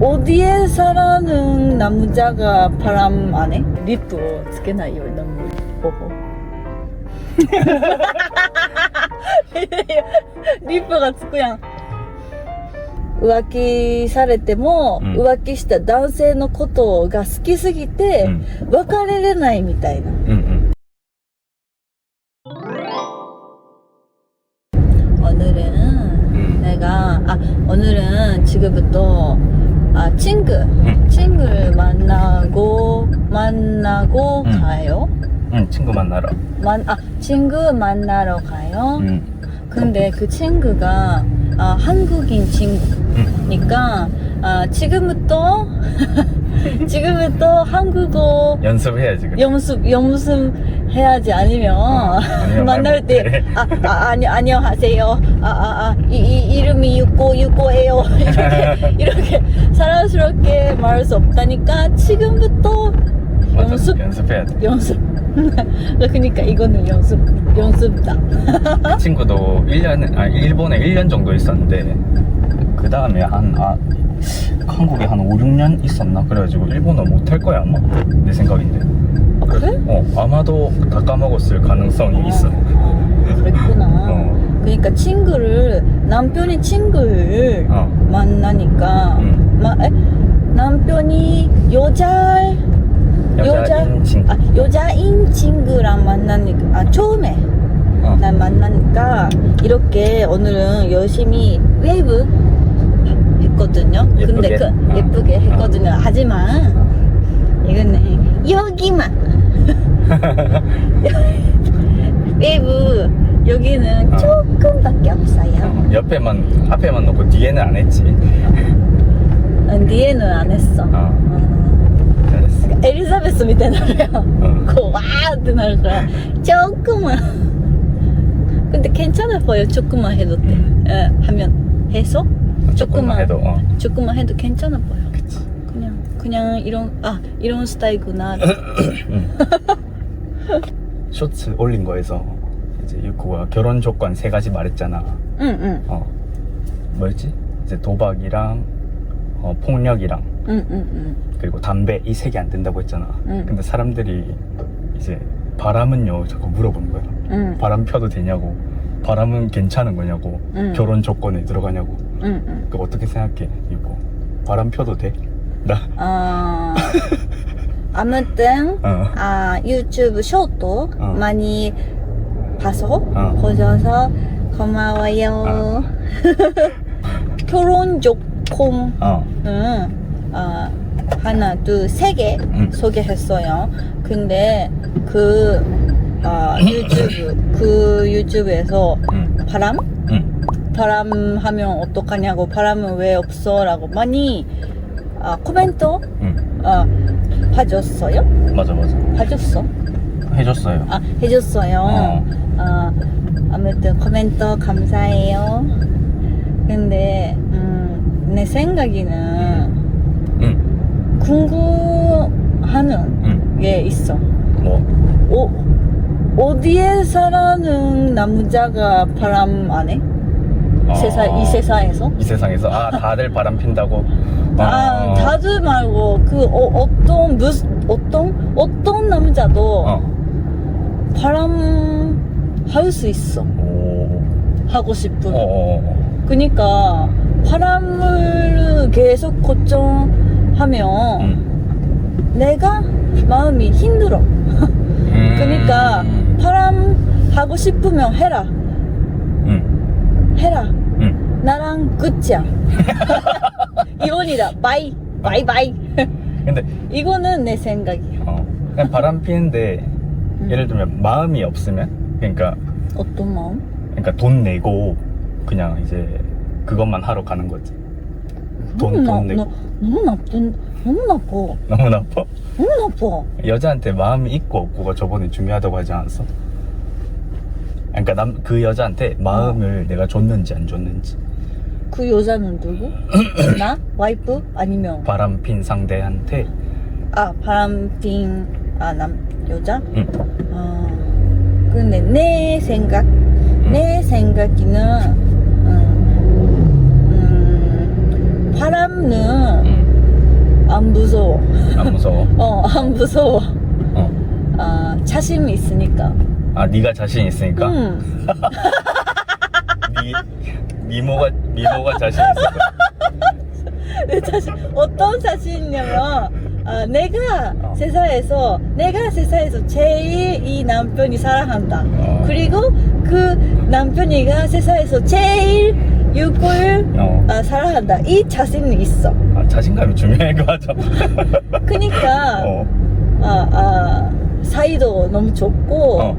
어디에 사는 남자가 바람 안 해? 립도 つけないよ 너무 보고. 립가 つくやん。浮気されても、うん浮気した男性のことが好きすぎて、 응. 別れれないみたいな。 응, 응. 오늘은 응. 내가 아 오늘은 지금부터 아 친구 응. 친구를 만나고 만나고 응. 가요. 응, 친구 만나러. 만 아 친구 만나러 가요. 응. 근데 그 친구가 아, 한국인 친구니까 아, 지금부터 지금부터 한국어 연습해야 지금. 연습 연습 해야지 아니면 아니면 만날 말때 못해. 아, 아 아니 안녕하세요 아아아 이, 이 이름이 유고 유고예요 이렇게 이렇게 사랑스럽게 말할 수 없다니까 지금부터 맞아, 연습 연습해야 돼. 연습 그러니까 이거는 연습 연습다 그 친구도 1년, 아, 일본에 1년 정도 있었는데, 그 다음에 한, 아, 한국에 한 5, 6년 있었나? 그래가지고 일본어 못할 거야, 아마. 내 생각인데. 아, 그래? 어, 아마도 다 까먹었을 가능성이 있어. 어, 그랬구나 어. 그러니까 친구를 남편이 친구를 어. 만나니까 응. 마, 에? 남편이 여자 여자인 친구. 아, 여자인 친구랑 만나니까 아 처음에 어. 난 만나니까 이렇게 오늘은 열심히 웨이브 했거든요. 근데 예쁘게? 그 어. 예쁘게 했거든요. 하지만 이거는 여기만 웨이브 여기는 어. 조금밖에 없어요. 어, 옆에만, 앞에만 놓고 뒤에는 안 했지. 어, 뒤에는 안 했어. 어. 어. 잘했어. 엘리자베스 밑에 나래요. 어. 그 와!ってなるから조금만 근데 괜찮아 보여 조금만 해도 돼 음. 예, 하면 해서 조금만 해도, 어. 조금만 해도 괜찮아 보여 그냥 이런 아 이런 스타일구나 응. 쇼츠 올린 거에서 이제 유코가 결혼 조건 세 가지 말했잖아. 응 응 어. 뭐였지? 이제 도박이랑 어, 폭력이랑 응 응 응 그리고 담배 이 세 개 안 된다고 했잖아. 응. 근데 사람들이 이제 바람은요 자꾸 물어보는 거야. 응 바람 펴도 되냐고. 바람은 괜찮은 거냐고. 응. 결혼 조건에 들어가냐고. 응 응 그 어떻게 생각해, 유코? 바람 펴도 돼? 나. 어, 아무튼 어. 아 유튜브 쇼트 어. 많이 봐서 어. 보셔서 고마워요. 결혼 조건은 어. 어, 하나, 둘, 세개 응. 소개했어요. 근데 그 어, 유튜브 그 유튜브에서 응. 바람 응. 바람 하면 어떡하냐고 바람은 왜 없어라고 많이 어, 코멘트 응. 어, 봐줬어요? 맞아 맞아. 봐줬어? 해줬어요. 아 해줬어요. 어. 어, 아무튼 코멘트 감사해요. 근데 음, 내 생각에는 응. 궁금하는 응. 게 있어. 뭐? 어, 어디에 사는 남자가 바람 안 해? 세상 이 세상에서? 이 세상에서 아 다들 바람 핀다고 아 어. 다들 말고 그 어, 떤 무슨 어떤 어떤 남자도 어. 바람 할 수 있어. 오. 하고 싶은. 어, 어. 그러니까 바람을 계속 걱정하면 응. 내가 마음이 힘들어. 음. 그러니까 바람 하고 싶으면 해라. 응. 해라. 응. 나랑 끝이야. 이혼이다. 바이. 바이 바이. 근데 이거는 내 생각이야. 어. 그냥 바람 피는데 음. 예를 들면 마음이 없으면 그러니까 어떤 마음? 그러니까 돈 내고 그냥 이제 그것만 하러 가는 거지. 돈, 너무, 나, 돈 내고. 너, 너무 나쁜, 너무 나빠. 너무 나빠? 너무 나빠. 여자한테 마음이 있고 없고가 저번에 중요하다고 하지 않았어? 그러니까 남 그 여자한테 마음을 내가 줬는지 안 줬는지 그 여자는 누구? 나? 와이프? 아니면 바람 핀 상대한테 아 바람핀 아남 여자? 응. 아 근데 내 생각 음. 내 생각에는 음, 음, 바람은 응. 무서워. 안 무서워? 어, 안 무서워. 어. 아, 자신 있으니까. 아 네가 자신 있으니까? 음. 미, 미모가 미모가 자신 있어. 내 자신 어떤 자신이냐면 아, 내가 어. 세상에서 내가 세상에서 제일 이 남편이 사랑한다. 어. 그리고 그 남편이가 세상에서 제일 유골 어. 아, 사랑한다. 이 자신이 있어. 아, 자신감이 중요한 거 같아. 그러니까 어. 아, 아, 사이도 너무 좋고 어.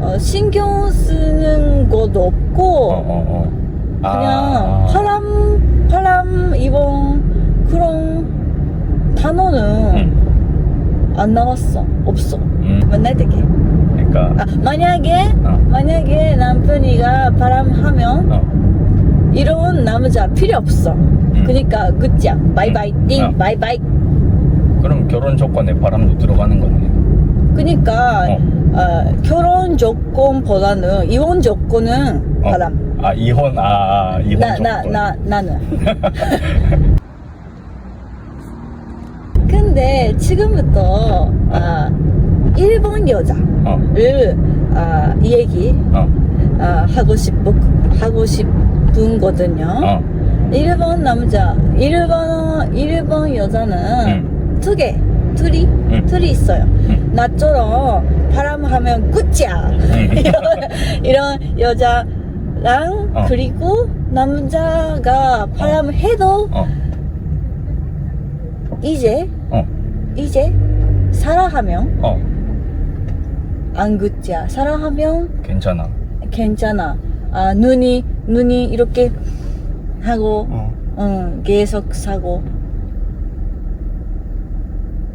어, 신경 쓰는 것도 없고 어, 어, 어. 그냥 아. 바람 바람 이번 그런 단어는 응. 안 나왔어 없어 음. 맨날 되게 그러니까 아, 만약에 어. 만약에 남편이가 바람하면 어. 이런 남자 필요 없어 그러니까 굿자 바이바이 띵 어. 바이바이 그럼 결혼 조건에 바람도 들어가는 거네. 그러니까 어. 어, 결혼 조건보다는 이혼 조건은 어. 바람 아 이혼 아 이혼 나. 나, 나, 나는. 근데 지금부터 아, 일본 여자를 어. 아, 이 얘기 어. 아, 하고 싶고 하고 싶은 거든요. 어. 일본 남자, 일본 일본 여자는 응. 두 개, 둘이 응. 둘이 있어요. 응. 나처럼 바람하면 응. 이런 이런 여자 랑 어. 그리고 남자가 바람해도 어. 이제 어. 이제 사랑하면 어. 안 굿자 사랑하면 괜찮아. 괜찮아. 아 눈이 눈이 이렇게 하고 어. 응, 계속 사고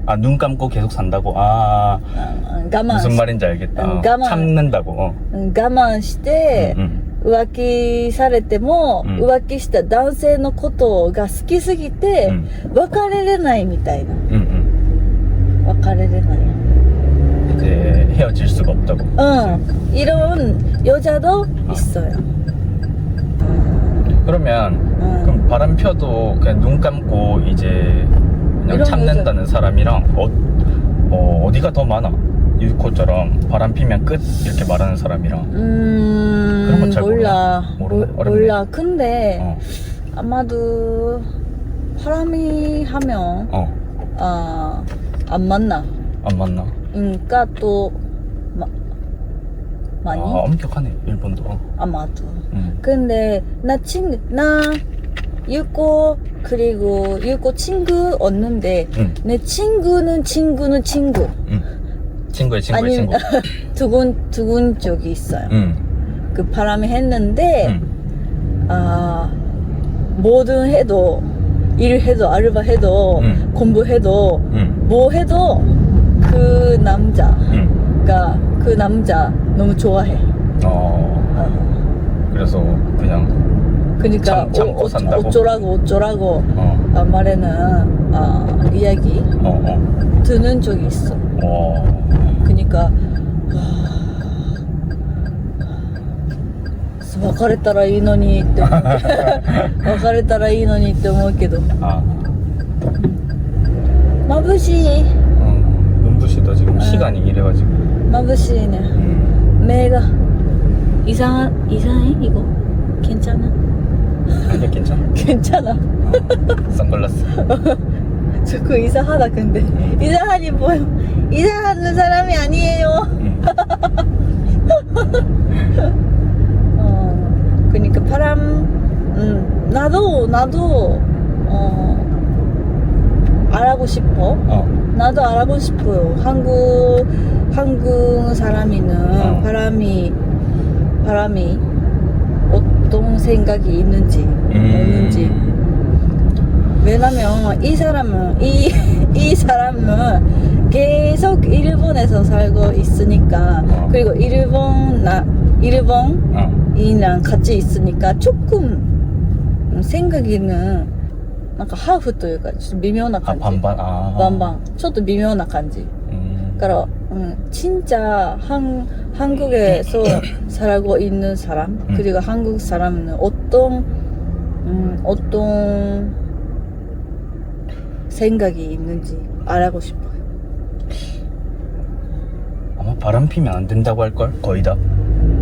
아 눈 감고 계속 산다고. 아 어, 가만 무슨 말인지 알겠다. 응, 가만. 참는다고. 어. うん我慢して、 응. 浮気されても、うん浮気した男性のことが好きすぎて、 응. 別れれないみたいな。 응. 응. 別れれない。 이제 헤어질 수가 없다고. 응. 이런 여자도 있어요. 그러면 응. 그럼 바람 펴도 그냥 눈 감고 이제 그냥 이런 참는다는 사람이랑 어, 어 어디가 더 많아? 유코처럼 바람 피면 끝 이렇게 말하는 사람이랑 음, 그런 건 잘 몰라. 몰라. 몰- 어렵네. 몰라. 근데, 어, 아마도, 바람이 하면, 어, 아, 안 만나. 안 맞나? 그러니까 또, 마, 많이? 아, 엄격하네 일본도. 어. 아마도. 응. 근데 나 친구 나 유코 그리고 유코 친구 없는데 응. 내 친구는 친구는 친구 응. 친구의 친구의 아니 친구. 두군 두군 쪽이 있어요. 응. 그 바람이 했는데 응. 아 뭐든 해도 일 해도 알바 해도 응. 공부해도 응. 뭐 해도 그 남자가 응. 그 남자 너무 좋아해. 어. 어. 그래서 그냥 그러니까 참- 참고 어, 어, 산다고? 어쩌라고 어쩌라고 어. 아, 말에는 아, 이야기 어. 어. 듣는 적이 있어. 어. 그러니까 와, 別れたらいいのにって思う別れたらいいのにって思うけど 아. 眩しい 어. 눈부시다 지금 시간이 이래가지고. 眩しいね 음. 目が 이상 이상해 이거 괜찮아 아니야 괜찮아. 괜찮아 어. 선글라스. 자꾸 이상하다 근데 이상하니 뭐요 이상한 사람이 아니에요 응. 어, 그러니까 바람, 음, 나도 나도 어, 알아고 싶어. 어. 나도 알아고 싶어요. 한국 한국 사람이는 어. 바람이 바람이 어떤 생각이 있는지 음. 없는지. 왜냐면 이 사람은 이, 이 사람은 계속 일본에서 살고 있으니까 어. 그리고 일본 나 일본 어. 이랑 같이 있으니까 조금 음, 생각이는 뭔가 하프 というか 미묘한 아 간지 반반. 아. 반반 ちょっと 미묘한 간지 음. 그러니까 음, 진짜 한, 한국에서 살고 있는 사람 음. 그리고 한국 사람은 어떤 음, 어떤 생각이 있는지 알고 싶어요. 바람 피면 안 된다고 할 걸. 거의 다.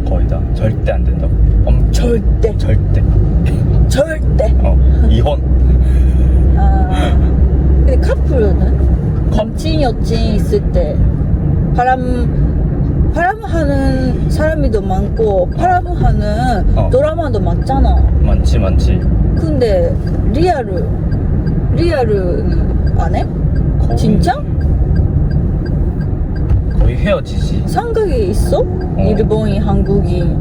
거의 다. 절대 안 된다고. 엄청 절대, 절대. 절대. 어 이혼. 아, 근데 카풀은 남친 여친 있을 때 바람 바람 하는 사람이 더 많고 바람 하는 어. 드라마도 많잖아. 많지 많지. 근데 리아ル리아ル안 해? 거의- 진짜? 헤어지지. 생각이 있어? 일본인, 한국인,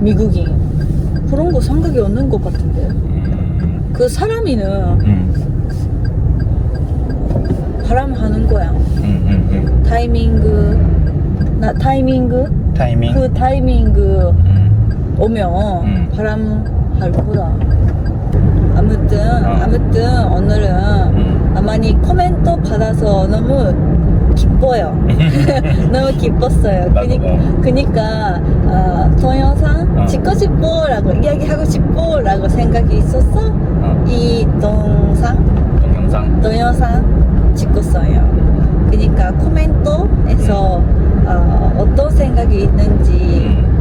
미국인 그런 거 생각이 없는 것 같은데. 음, 그 사람이는 음, 바람 하는 거야. 음, 음, 타이밍그 나 타이밍그 음. 타이밍. 그 타이밍그 음, 오면 음. 바람 할 거다. 아무튼 어. 아무튼 오늘은 음. 많이 코멘트 받아서 너무 기뻐요. 너무 기뻤어요. 나도, 그니, 어. 그니까 어, 동영상 어. 찍고 싶어라고 이야기하고 싶어라고 생각이 있었어. 어, 이 동상 동영상. 동영상 찍었어요. 그니까 코멘트에서 어, 어떤 생각이 있는지 음.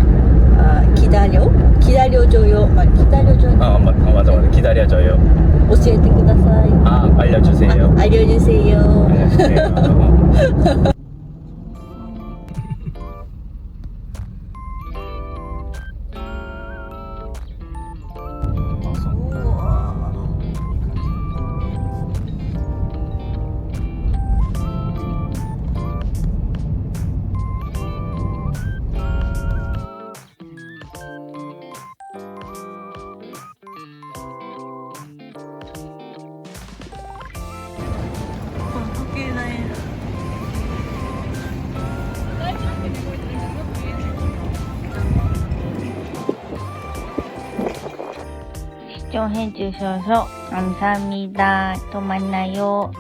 아, 기다려? 기다려줘요. 아, 기다려줘요. 아, 맞, 아 맞아 맞아 기다려줘요. 오시에테 쿠다사이. 아 알려주세요. 아, 알려주세요. 알려주세요. 시청해주셔서 감사합니다. 또 만나요.